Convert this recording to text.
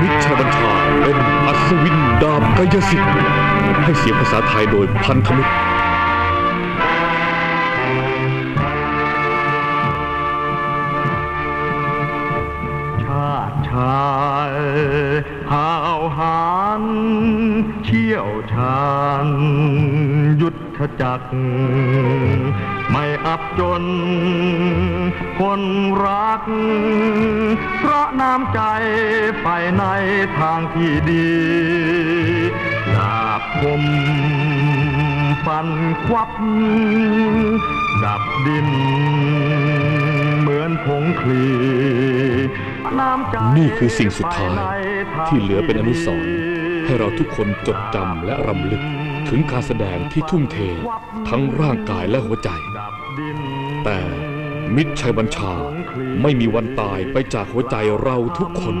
มิตรชัยบัญชาเป็นอัศวินดาบกายสิทธิ์ให้เสียงภาษาไทยโดยพันธมิตรชาติชายหาวหารเชี่ยวชาญ ยุทธจักไม่อับจน คนรัก เพราะน้ำใจไปในทางที่ดีดาบคมฟันควับ ดับดิน เหมือนผงคลีน้ำใจนี่คือสิ่งสุดท้ายที่เหลือเป็นอนุสรณ์ให้เราทุกคนจดจำและรำลึก ถึงการแสดงที่ทุ่มเททั้งร่างกายและหัวใจ แต่มิตรชัยบัญชาไม่มีวันตายไปจากหัวใจเราทุกคน